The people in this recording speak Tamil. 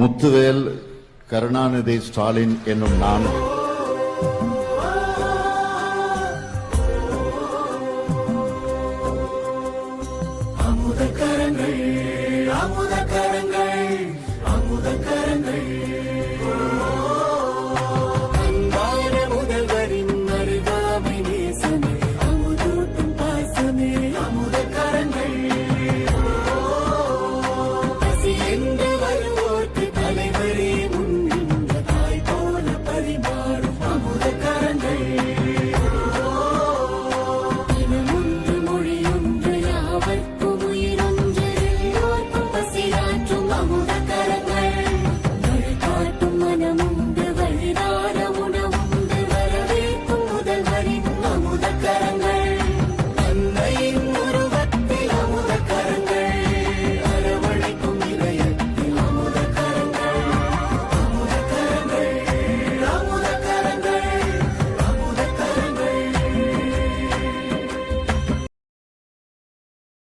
முத்துவேல் கருணாநிதி ஸ்டாலின் என்னும் நான். அமுதக்கரங்கள் அமுதக்கரங்கள் அமுதக்கரங்கள்.